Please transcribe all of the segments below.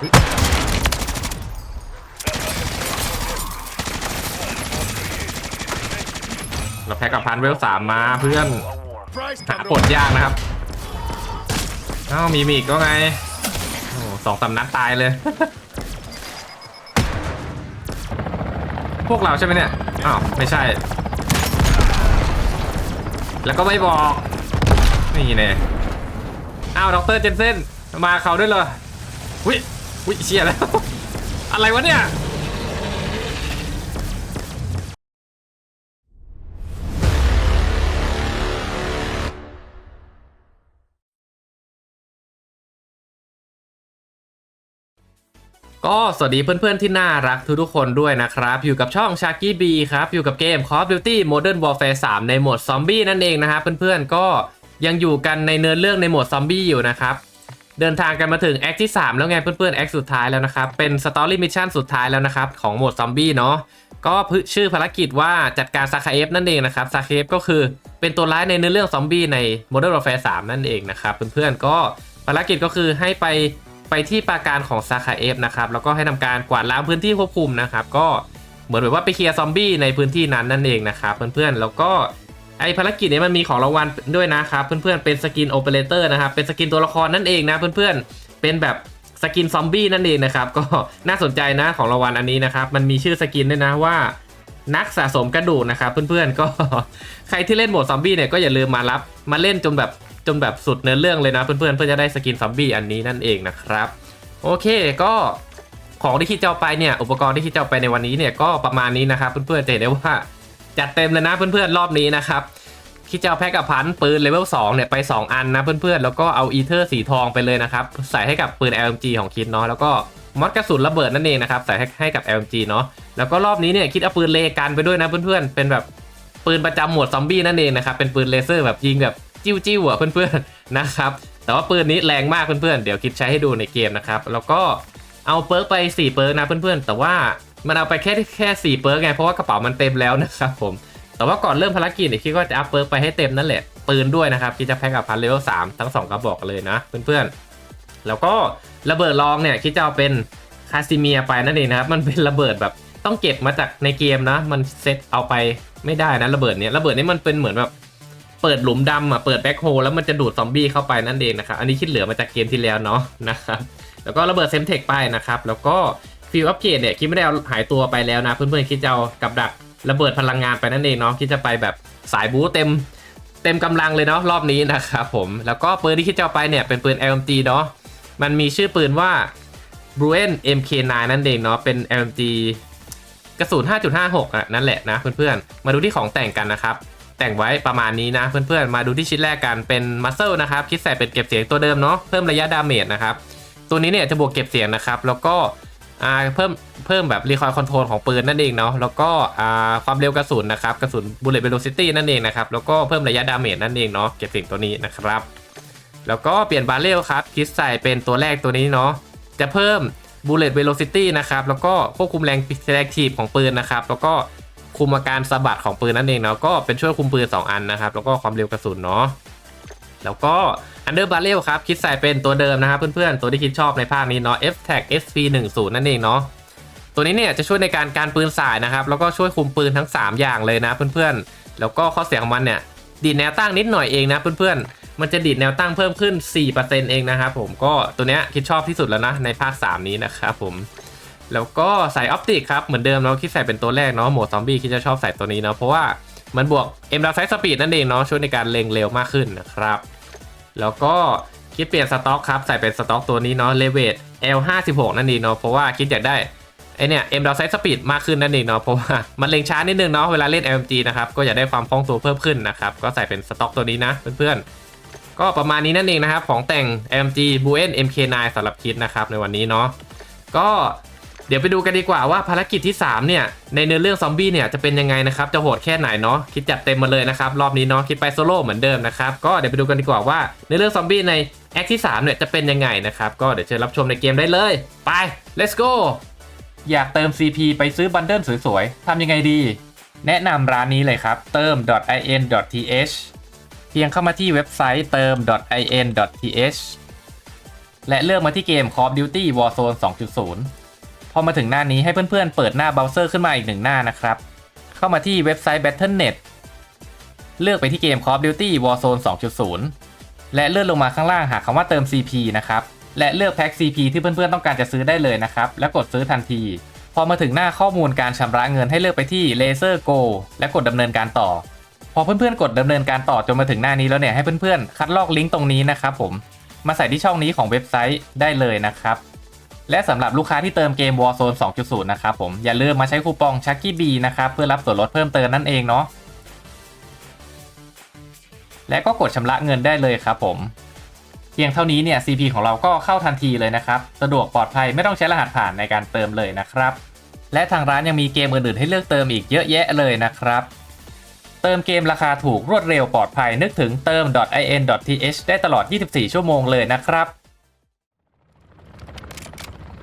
เราแพ็กกับพันเวลสามมาเพื่อน Price หาปลดยากนะครับอ้าวมีมีอีกก็ไงโอ้สองสามนัดตายเลย พวกเราใช่ไหมเนี่ย อ้าว ไม่ใช่ แล้วก็ไม่บอก นี่แน่อ้าว ดรเจนเซนมาเขาด้วยเหรอวิ วิเชียแล้ว อะไรวะเนี่ยก็สวัสดีเพื่อนๆที่น่ารักทุกๆคนด้วยนะครับ อยู่กับช่องชา k ี b บีครับ อยู่กับเกม Call of Duty Modern Warfare 3 ในโหมดซอมบี้นั่นเองนะครับเพื่อนๆก็ยังอยู่กันในเนื้อเรื่องในโหมดซอมบี้อยู่นะครับ เดินทางกันมาถึงแอคที่ 3 แล้วไงเพื่อนๆแอคสุดท้ายแล้วนะครับ เป็นสตอรี่มิชชั่นสุดท้ายแล้วนะครับ ของโหมดซอมบี้เนาะก็ชื่อภารกิจว่าจัดการซาคาเอฟนั่นเองนะครับซาคาเอฟก็คือเป็นตัวร้ายในเนื้อเรื่องซอมบี้ใน Modern Warfare 3 นั่นเองนะครับเพื่อนๆก็ภารกิจก็คือให้ไปไปที่ปราการของซาคาเอฟนะครับแล้วก็ให้ทำการกวาดล้างพื้นที่ควบคุมนะครับก็เหมือนแบบว่าไปเคลียร์ซอมบี้ในพื้นที่นั้นนั่นเองนะครับเพื่อนๆแล้วก็ ไอภารกิจเนี้มันมีของรางวัลด้วยนะครับ เพื่อนๆเป็นสกินโอเปอเรเตอร์นะครับเป็นสกินตัวละครนั่นเองนะเพื่อนๆเป็นแบบสกินซอมบี้นั่นเองนะครับก็น่าสนใจนะของรางวัลอันนี้นะครับมันมีชื่อสกินด้วยนะว่านักสะสมกระดูกนะครับเพื่อนๆก็ใครที่เล่นโหมดซอมบี้เนี่ยก็อย่าลืมมารับมาเล่นจนแบบจนแบบสุดเนื้อเรื่องเลยนะเพื่อนๆเพื่อจะได้สกินซอมบี้อันนี้นั่นเองนะครับโอเคก็ของที่คิดจะเอาไปเนี่ยอุปกรณ์ที่คิดจะเอาไปในวันนี้เนี่ยก็ประมาณนี้นะครับเพื่อนๆจะเห็นได้ว่า จัดเต็มเลยนะเพื่อนๆรอบนี้นะครับคิดจะเอาแพ็กกับพันปืนเลเวล2เนี่ยไป 2 อันนะเพื่อนๆ แล้วก็เอาอีเทอร์สีทองไปเลยนะครับ ใส่ให้กับปืน LMG ของคิดเนาะแล้วก็มอดกระสุนระเบิดนั่นเองนะครับ ใส่ให้ให้กับ LMG เนาะแล้วก็รอบนี้เนี่ยคิดเอาปืนเลกันไปด้วยนะเพื่อนๆ เป็นแบบปืนประจำหมวดซอมบี้นั่นเองนะครับ เป็นปืนเลเซอร์แบบยิงแบบจิ้วๆอะเพื่อนๆนะครับแต่ว่าปืนนี้แรงมากเพื่อนๆเดี๋ยวคิดใช้ให้ดูในเกมนะครับแล้วก็เอาเปิร์กไป 4 เปิร์กนะเพื่อนๆ แต่ว่า มันเอาไปแค่แค่4เปิร์กไงเพราะว่ากระเป๋ามันเต็มแล้วนะครับผม แต่ว่าก่อนเริ่มภารกิจเนี่ยคิดก็จะอัพเปิร์กไปให้เต็มนั่นแหละ ปืนด้วยนะครับคิดจะแพ็กกับพันเลเวล3ทั้ง2กระบอกเลยนะเพื่อนๆ แล้วก็ระเบิดรองเนี่ยคิดจะเอาเป็นคาซิเมียไปนั่นเองนะครับ มันเป็นระเบิดแบบต้องเก็บมาจากในเกมนะ มันเซตเอาไปไม่ได้นะระเบิดเนี้ยระเบิดนี้มันเป็นเหมือนแบบเปิดหลุมดำอะเปิดแบ็คโฮแล้วมันจะดูดซอมบี้เข้าไปนั่นเองนะครับอันนี้คิดเหลือมาจากเกมที่แล้วเนาะนะครับแล้วก็ระเบิดเซมเทคไปนะครับแล้วก็ ฟิลอัพเกรดเนี่ยคิดไม่ได้เอาหายตัวไปแล้วนะ เพื่อนๆคิดจะเอากับดักระเบิดพลังงานไปนั่นเองเนาะคิดจะไปแบบสายบู๊เต็มเต็มกำลังเลยเนาะรอบนี้นะครับผมแล้วก็ปืนที่คิดจะเอาไปเนี่ยเป็นปืน LMG เนาะมันมีชื่อปืนว่า b r u e n MK9 นั่นเองเนาะเป็น LMG กระสุน 5.56อะนั่นแหละนะเพื่อนๆ มาดูที่ของแต่งกันนะครับ แต่งไว้ประมาณนี้นะเพื่อนๆ มาดูที่ชิ้นแรกกันเป็นมัสเซลนะครับคิดใส่เป็นเก็บเสียงตัวเดิมเนาะเพิ่มระยะดาเมจนะครับตัวนี้เนี่ยจะบวกเก็บเสียงนะครับแล้วก็ อ่าเพิ่มเพิ่มแบบรีคอยคอนโทรลของปืนนั่นเองเนาะแล้วก็อ่าความเร็วกระสุนนะครับกระสุนบุลเลตเวโลซิตี้นั่นเองนะครับแล้วก็เพิ่มระยะดาเมจนั่นเองเนาะเก็บสียงตัวนี้นะครับ แล้วก็เปลี่ยนบาเรลครับคิดใส่เป็นตัวแรกตัวนี้เนาะจะเพิ่ม bullet velocity นะครับแล้วก็ควบคุมแรง selective ของปืนนะครับแล้วก็คุมอาการสะบัดของปืนนั่นเองเนาะก็เป็นช่วยคุมปืน 2 อันนะครับแล้วก็ความเร็วกระสุนเนาะ แล้วก็ under barrel ครับ คิดใส่เป็นตัวเดิมนะครับเพื่อนๆ ตัวที่คิดชอบในภาคนี้เนาะ f tag sp 1 0นั่นเองเนาะตัวนี้เนี่ยจะช่วยในการการปืนสายนะครับ แล้วก็ช่วยคุมปืนทั้ง 3 อย่างเลยนะเพื่อนๆ แล้วก็ข้อเสียของมันเนี่ยดีดแนวตั้งนิดหน่อยเองนะเพื่อนๆ มันจะดีดแนวตั้งเพิ่มขึ้น 4%เองนะครับผมก็ตัวเนี้ยคิดชอบที่สุดแล้วนะในภาค 3 นี้นะครับผมแล้วก็ใส่ออปติกครับเหมือนเดิมเราคิดใส่เป็นตัวแรกเนาะโหมดซอมบี้คิดจะชอบใส่ตัวนี้เนาะเพราะว่า มันบวกเอ็มดาไซสปีดนั่นเองเนาะช่วยในการเล็งเร็วมากขึ้นนะครับ แล้วก็คิดเปลี่ยนสต็อกครับ ใส่เป็นสต็อกตัวนี้เนาะเลเวต L56 นั่นเองเนาะเพราะว่าคิดอยากได้ไอเนี่ยเอ็มดาไซสปีดมากขึ้นนั่นเองเนาะเพราะว่ามันเล็งช้านิดนึงเนาะเวลาเล่น LMG นะครับก็อยากได้ความคล่องตัวเพิ่มขึ้นนะครับก็ใส่เป็นสต็อกตัวนี้นะเพื่อนๆก็ประมาณนี้นั่นเองนะครับของแต่ง MG b u e n MK9 สำหรับคิดนะครับในวันนี้เนาะก็ เดี๋ยวไปดูกันดีกว่าว่าภารกิจที่ 3 เนี่ย ในเนื้อเรื่องซอมบี้เนี่ยจะเป็นยังไงนะครับ จะโหดแค่ไหนเนาะคิดจัดเต็มมาเลยนะครับ รอบนี้เนาะคิดไปโซโล่เหมือนเดิมนะครับ ก็เดี๋ยวไปดูกันดีกว่าว่าในเรื่องซอมบี้ในแอคที่3เนี่ยจะเป็นยังไงนะครับก็เดี๋ยวเชิญรับชมในเกมได้เลยไป let's go อยากเติม CP ไปซื้อบันเดิลสวยๆทำยังไงดี แนะนำร้านนี้เลยครับเติม .in.th เพียงเข้ามาที่เว็บไซต์เติม .in.th และเลือกมาที่เกม Call of Duty Warzone 2.0 พอมาถึงหน้านี้ให้เพื่อนๆ เปิดหน้าเบราว์เซอร์ขึ้นมาอีกหนึ่งหน้านะครับ เข้ามาที่เว็บไซต์ Battle.net เลือกไปที่เกม Call of Duty Warzone 2.0 และเลื่อนลงมาข้างล่างหาคำว่าเติม CP นะครับ และเลือกแพ็ค CP ที่เพื่อนๆ ต้องการจะซื้อได้เลยนะครับ แล้วกดซื้อทันที พอมาถึงหน้าข้อมูลการชำระเงินให้เลือกไปที่ Laser Go และกดดำเนินการต่อ พอเพื่อนๆ กดดำเนินการต่อจนมาถึงหน้านี้แล้วเนี่ยให้เพื่อนๆ คัดลอกลิงก์ตรงนี้นะครับผม มาใส่ที่ช่องนี้ของเว็บไซต์ได้เลยนะครับ และสำหรับลูกค้าที่เติมเกม Warzone 2.0 นะครับผมอย่าลืมมาใช้คูปอง Chucky B นะครับเพื่อรับส่วนลดเพิ่มเติมนั่นเองเนาะและก็กดชำระเงินได้เลยครับผมเพียงเท่านี้เนี่ย CP ของเราก็เข้าทันทีเลยนะครับ สะดวกปลอดภัยไม่ต้องใช้รหัสผ่านในการเติมเลยนะครับ และทางร้านยังมีเกมอื่นๆให้เลือกเติมอีกเยอะแยะเลยนะครับ เติมเกมราคาถูกรวดเร็วปลอดภัยนึกถึงเติม .in.th ได้ตลอด 24 ชั่วโมงเลยนะครับ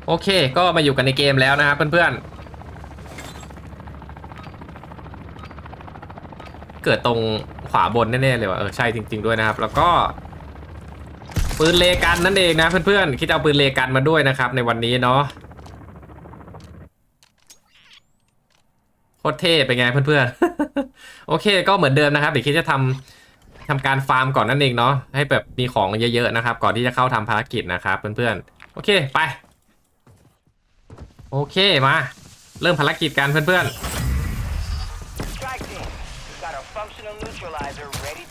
โอเค ก็มาอยู่กันในเกมแล้วนะครับเพื่อนๆ เกิดตรงขวาบนแน่ๆเลยว่ะเออใช่จริง ๆด้วยนะครับ แล้วก็ ปืนเลกันนั่นเองนะเพื่อนๆ คิดเอาปืนเลกันมาด้วยนะครับ ในวันนี้เนาะโคตรเท่เป็นไงเพื่อนๆ โอเค ก็เหมือนเดิมนะครับเดี๋ยวคิดจะทำทำการฟาร์มก่อนนั่นเองเนาะให้แบบมีของเยอะๆนะครับ ก่อนที่จะเข้าทำภารกิจนะครับเพื่อนๆ โอเคไป โอเคมา เริ่มภารกิจกันเพื่อนๆ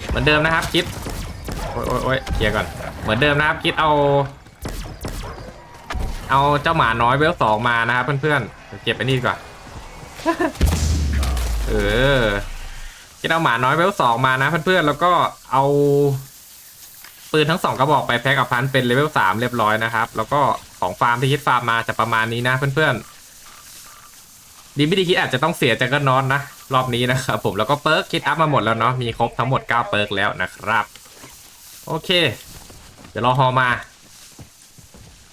เหมือนเดิมนะครับคิดโอ้ยโอ้ยโอ้ยเคลียร์ก่อน เหมือนเดิมนะครับคิดเอา เอาเจ้าหมาน้อยเวลสองมานะครับเพื่อนๆเเก็บไอ้นี่กว่าเออคิดเอาหมาน้อยเวลสองมานะเพื่อนๆ แล้วก็เอาปืนทั้งสองกระบอกไปแพ็กกับพันเป็นเลเวลสามเรียบร้อยนะครับ แล้วก็ ของฟาร์มที่คิดฟาร์มมาจะประมาณนี้นะเพื่อนๆดีไม่ดีคิดอาจจะต้องเสียจากก็นอนนะ รอบนี้นะครับผมแล้วก็เปิร์กคิดอัพมาหมดแล้วเนาะมีครบทั้งหมด 9 เปิร์กแล้วนะครับ โอเค เดี๋ยวรอฮอมา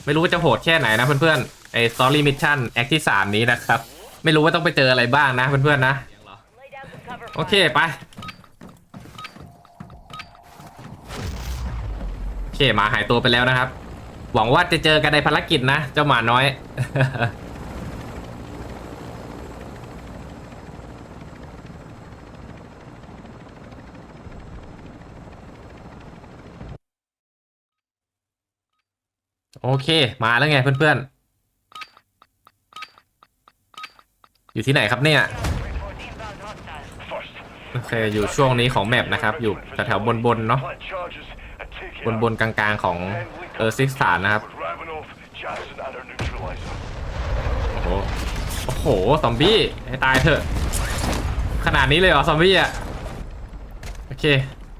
ไม่รู้ว่าจะโหดแค่ไหนนะเพื่อนๆไอ้ Story Mission แอคที่ 3 นี้นะครับ ไม่รู้ว่าต้องไปเจออะไรบ้างนะเพื่อนๆนะโอเคไปโอเคหมาหายตัวไปแล้วนะครับ หวังว่าจะเจอกันในภารกิจนะ เจ้าหมาน้อย โอเค มาแล้วไงเพื่อนๆ อยู่ที่ไหนครับเนี่ย โอเค อยู่ช่วงนี้ของแมปนะครับ อยู่แถวๆบนๆเนาะ บนบนๆกลางๆของ ออซิกสานนะครับ โอ้โห โอ้โห ซอมบี้ ให้ตายเถอะ ขนาดนี้เลยเหรอ ซอมบี้อะ โอเค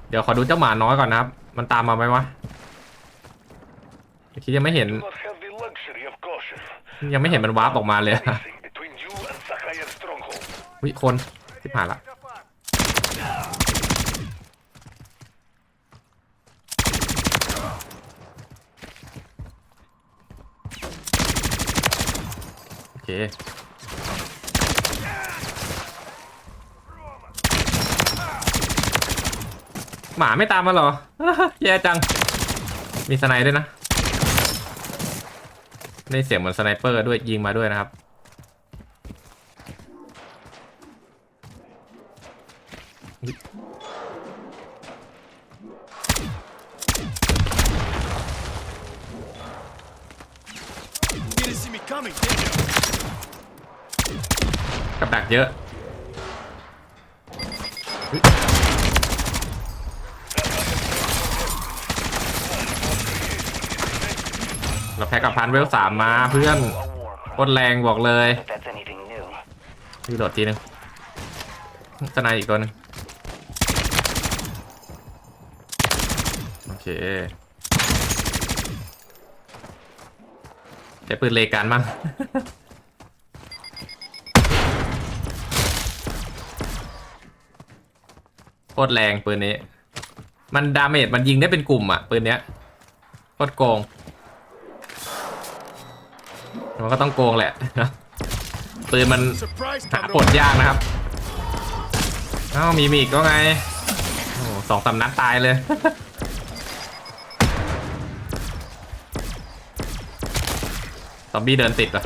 เดี๋ยวขอดูเจ้าหมาน้อยก่อนนะครับ มันตามมาไหมวะคิดยังไม่เห็น ยังไม่เห็นมันวาร์ปออกมาเลยอะวิคนที่ผ่านละ เคหมาไม่ตามมาหรอ แย่จัง มีสไนด์ด้วยนะ ได้เสียงเหมือนสไนเปอร์ด้วยยิงมาด้วยนะครับ เยอะเราแพ็กกับพันเวลสามมาเพื่อนโคตรแรงบอกเลยรีโหลดทีนึงสนด์อีกตัวนึงโอเคใช้ปืนเลกันบ้าง โคตรแรงปืนนี้ มันดาเมจมันยิงได้เป็นกลุ่มอะปืนเนี้ยโคตรโกง มันก็ต้องโกงแหละปืนมัน Surprise หา coming ปลด over. ยากนะครับเอ้ามีมีอีกก็ไงโอ้โหสองสามนัดตายเลยซอมบี้เดินติดเห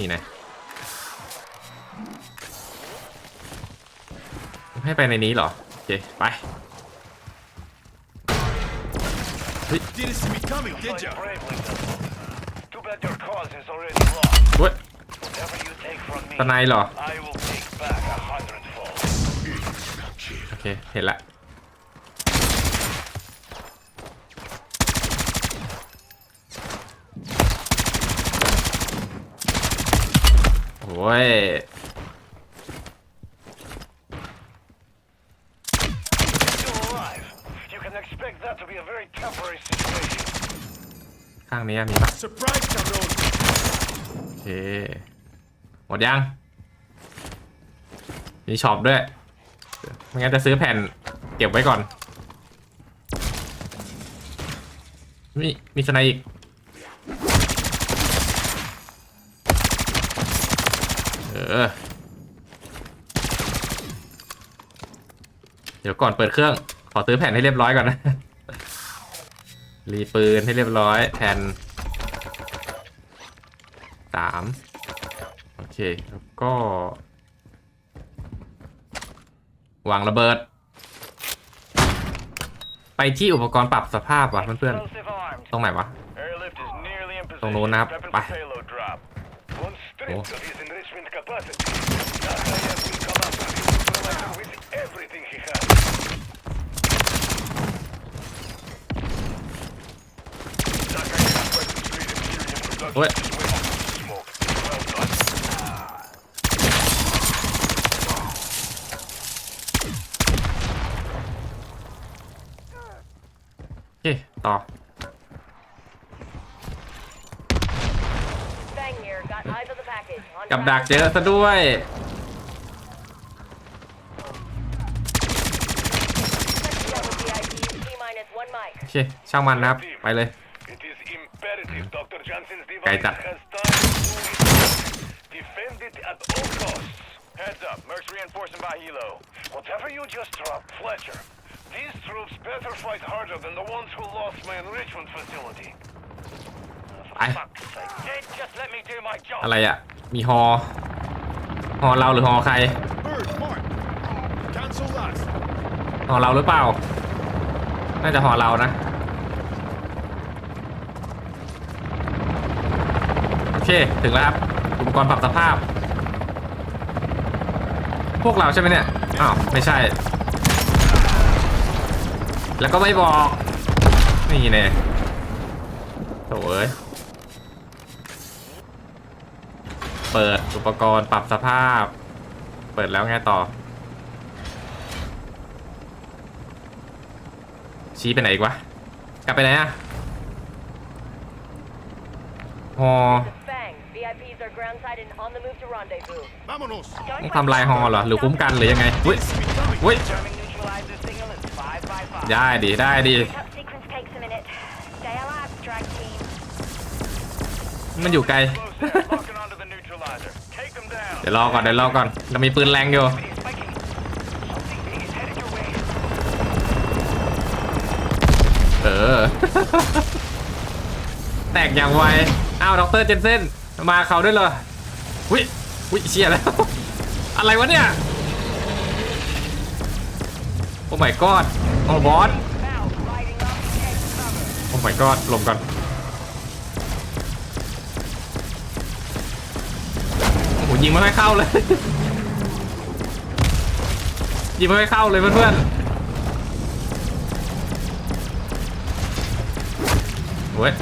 รอนี่นะ ให้ไปในนี้เหรอ โอเค ไป Didn't see me coming, did Fight ya? bravely, Too bad your cause is already lost. เว้ย Whatever you take from me, ตะไนเหรอ I will take back a hundredfold. โอเค เห็นละ โอ้ย Still alive. You can expect that to be a very temporary situation. ข้างนี้มีปะโอเค หมดยัง มีช็อปด้วย ไม่งั้นจะซื้อแผ่นเก็บไว้ก่อน มีมีสไนอีก ออเดี๋ยวก่อนเปิดเครื่อง ขอซื้อแผ่นให้เรียบร้อยก่อนนะ รีปืนให้เรียบร้อย แผ่นสามโอเค แล้วก็ วางระเบิด ไปที่อุปกรณ์ปรับสภาพว่ะเพื่อนๆ ตรงไหนวะ ตรงนู้นนะครับ ไป for payload Imperium production What? is way off the smoke. Well done. โอเคต่อ Bang here, got eyes on the package. On กับ track. ดักเจอซะด้วย Touchdown with VIP, T minus one mic. โอเคช่างมันนะครับ ไปเลย Johnson's Kaya device ta. has time to do its work. Defend it at all costs. Heads up, Mercs reinforcing by Hilo. Whatever you just dropped, Fletcher. These troops better fight harder than the ones who lost my enrichment facility. For I- fuck's sake, Jade, just let me do my job. อะไรอะมีฮอ ฮอเราหรือฮอใคร Bird, mark. Cancel last. ฮอเราหรือเปล่า น่าจะฮอเรานะ เคถึงแล้วครับ อุปกรณ์ปรับสภาพ พวกเราใช่ไหมเนี่ย อ้าว ไม่ใช่ แล้วก็ไม่บอก นี่แน่โถ่เอ้ย เปิดอุปกรณ์ปรับสภาพ เปิดแล้วไงต่อ ชี้ไปไหนอีกวะ กลับไปไหนอะฮอ VIPs are groundside and on the move to rendezvous. Vámonos. ต้องทำลายฮอเหรอหรือคุ้มกันหรือยังไงอุ้ย Didn't see me coming. อุ้ย Jamming neutralizer signal is 5 by 5. ได้ดิได้ดิ Top sequence takes a minute. Stay alive, strike team. มันอยู่ไกล Explosive, locking onto the neutralizer. Take them down. เดี๋ยวรอก่อนเดี๋ยวรอก่อนเรามีปืนแรงอยู่ He's spiking. Something big is headed your way. เออ แตกอย่างไว อ้าว ดรเจนเซน มาเขาด้วยเหรอวิวิเชียแล้ว อะไรวะเนี่ย โอ้ my god โอ้บอสโอ้ my god หลบก่อนโอ้โหยิงไม่ค่อยเข้าเลย ยิงไม่ค่อยเข้าเลยเพื่อนๆเว้ย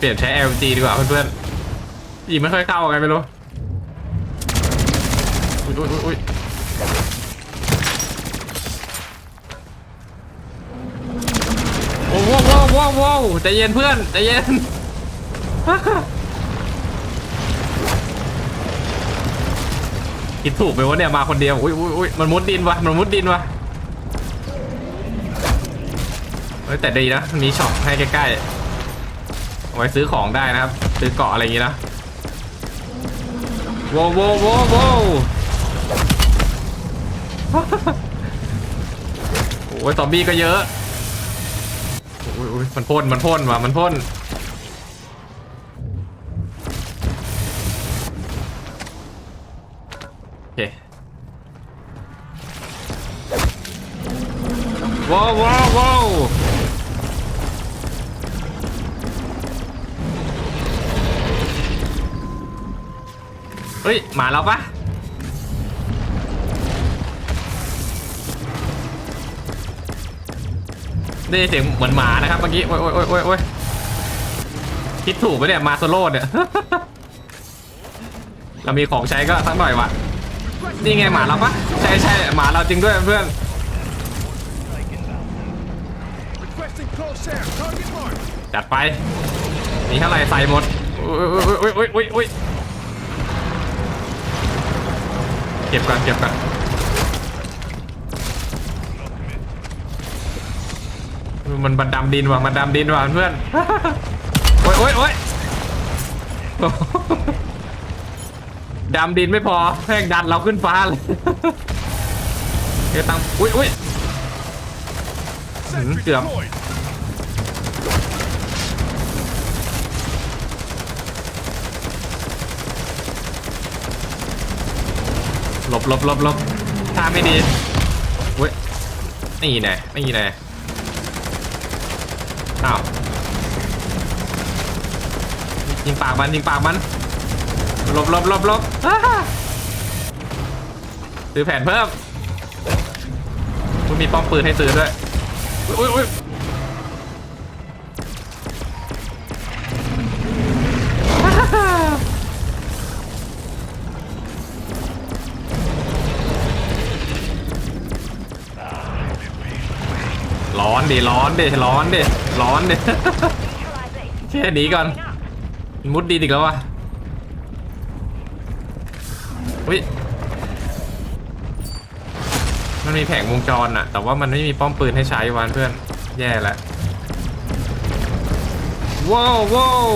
เปลี่ยนใช้ LG ดีกว่าเพื่อนๆยิงไม่ค่อยเข้าไงไม่รู้อุ้ยอุ้ยอุ้ยอุ้ยโอ้โหว้าวว้าวว้าวใจเย็นเพื่อนใจเย็นคิดถูกไหมวะเนี่ยมาคนเดียวอุ้ยอุ้ยอุ้ยมันมุดดินวะมันมุดดินวะเฮ้ยแต่ดีนะ มีช็อปให้ใกล้ๆ เอาไว้ซื้อของได้นะครับ ซื้อเกาะอะไรอย่างงี้นะโว้วโว้วโว้วโว้วโอ้ยซอมบี้ก็เยอะโอ้ยโอ้ยมันพ่นมันพ่นว่ะมันพ่น ฮ้ยหมาเราปะได้เสียงเหมือนหมานะครับเมื่อกี้โอ้ยโอ้ยโอ้ยโอ้ยคิดถูกไหมเนี่ยมาโซโล่เนี่ยเรามีของใช้ก็สักหน่อยวะนี่ไงหมาเราปะใช่ใช่หมาเราจริงด้วยเพื่อนจัดไปมีเท่าไหร่ใส่หมดโอ้ยโอ้ยโอ้ยโอ้ยโอ้ย เก็บก่อนเก็บก่อนมันบันดำดินว่ะมันดำดินว่ะเพื่อน โอ้ยโอ้ยโอ้ยดำดินไม่พอแม่งดันเราขึ้นฟ้าเลยเฮ้ยตังอุ้ยอุ้ย Sentry Kìa. deployed. หลบหลบหลบหลบท่าไม่ดีเว้ยนี่แน่นี่แน่อ้าวยิงปากมันยิงปากมันหลบหลบหลบหลบอ้าซื้อแผ่นเพิ่มคุณมีป้อมปืนให้ซื้อด้วยอุ้ยอุ้ย ร้อนดิร้อนดิร้อนดิร้อนดิแค่หนีก่อน มุดดีอีกแล้ววะอุ้ยมันมีแผงวงจรอะแต่ว่ามันไม่มีป้อมปืนให้ใช้วานเพื่อน แย่แล้วว้าวว้าว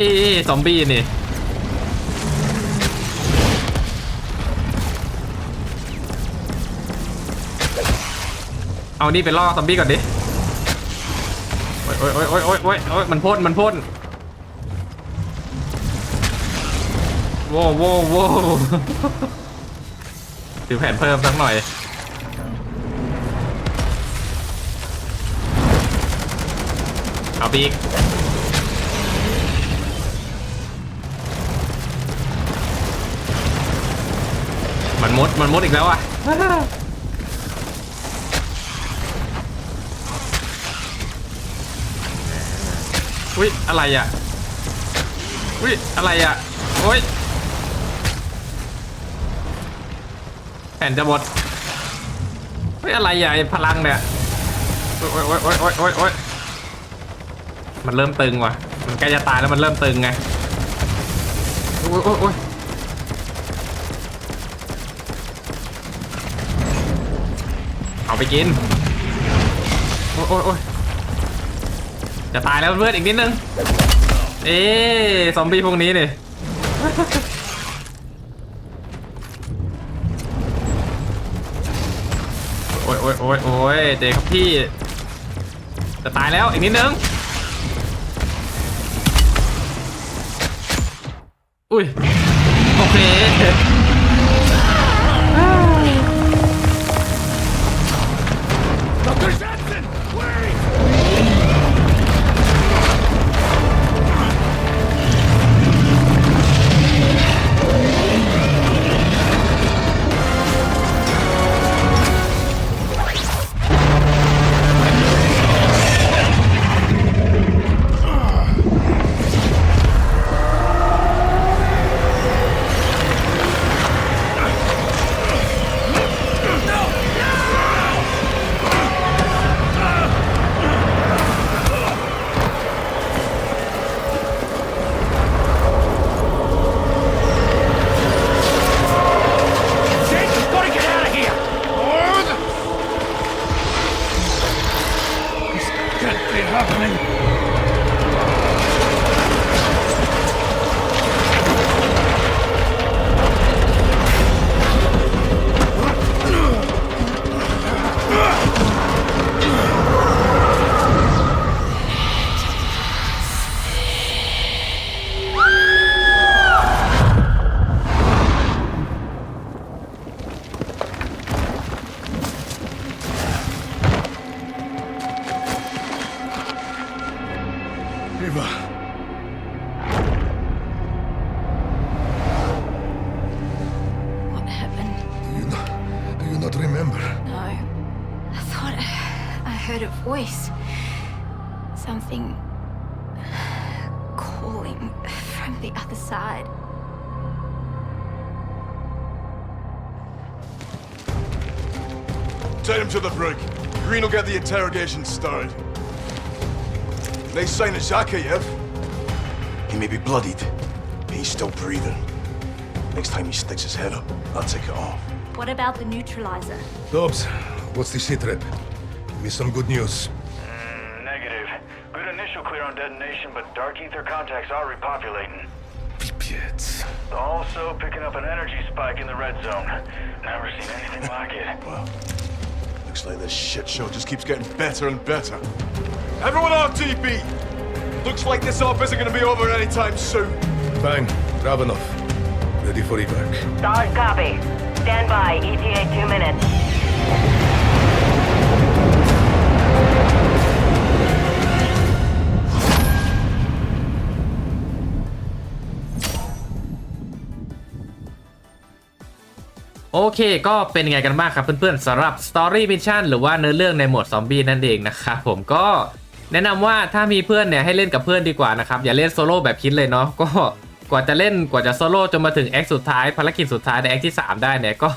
นี่ซอมบี้นี่เอานี่ไปล่อซอมบี้ก่อนดิ โอ้ยโอ้ยโอ้ยโอ้ยโอ้ยโอ้ยโอ้ยมันพ่น มันพ่นโว้วโว้วโว้วถือแผนเพิ่มสักหน่อย เอาไปอีก มันมด มันมดอีกแล้วอะ อุ้ย อะไรอะ อุ้ย อะไรอะ โอ้ย แผ่นจะหมดเฮ้ยอะไรอะไอ้พลังเนี่ย โอ้ยโอ้ยโอ้ยโอ้ยโอ้ยโอ้ยมันเริ่มตึงว่ะ มันใกล้จะตายแล้วมันเริ่มตึงไง โอ้ยโอ้ยโอ้ยเอา ไปกิน โอ้ยโอ้ยโอ้ยจะตายแล้วเพื่อนอีกนิดนึง เอ๊ซอมบี้พวกนี้นี่โอ้ยโอ้ยโอ้ยโอ้ยเจครับพี่ จะตายแล้วอีกนิดนึง อุ้ย โอเค Eva, What happened? Do you not, do you not remember? No. I thought I, I heard a voice. Something calling from the other side. Take him to the brig. Green will get the interrogation started. Nice sign of Zakayev. He may be bloodied, but he's still breathing. Next time he sticks his head up, I'll take it off. What about the neutralizer? Dobbs, what's the sitrep? Give me some good news. Mm, negative. Good initial clear on detonation, but dark ether contacts are repopulating. Pipiec. Also picking up an energy spike in the red zone. Never seen anything like it. Well, looks like this shit show just keeps getting better and better. Everyone RTB! Looks like this op isn't gonna be over anytime soon. Bang, Ravenov. Ready for evac. Solid copy. Stand by. ETA two minutes. โอเคก็เป็นยังไงกันบ้างครับเพื่อนๆสำหรับ Story Mission หรือว่าเนื้อเรื่องในโหมดซอมบี้นั่นเองนะครับผมก็ แนะนำว่าถ้ามีเพื่อนเนี่ยให้เล่นกับเพื่อนดีกว่านะครับอย่าเล่นโซโล่แบบคิดเลยเนาะก็กว่าจะเล่นกว่าจะโซโล่จนมาถึงแอคสุดท้ายภารกิจสุดท้ายในแอคที่ 3 ได้เนี่ยก็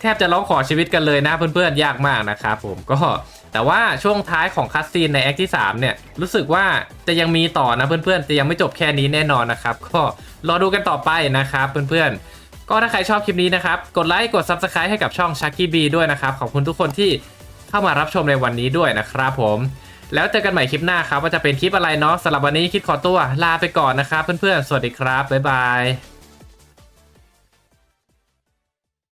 แทบจะร้องขอชีวิตกันเลยนะเพื่อนๆยากมากนะครับผมก็แต่ว่าช่วงท้ายของคัสซีนในแอคที่ 3 เนี่ยรู้สึกว่าจะยังมีต่อนะเพื่อนๆจะยังไม่จบแค่นี้แน่นอนนะครับก็รอดูกันต่อไปนะครับเพื่อนๆก็ถ้าใครชอบคลิปนี้นะครับ กดไลค์ กด Subscribe ให้กับช่อง Chucky B ด้วยนะครับ ขอบคุณทุกคนที่เข้ามารับชมในวันนี้ด้วยนะครับผม แล้วเจอกันใหม่คลิปหน้าครับว่าจะเป็นคลิปอะไรเนาะสำหรับวันนี้คิดขอตัวลาไปก่อนนะครับเพื่อนๆ สวัสดีครับ บ๊ายบาย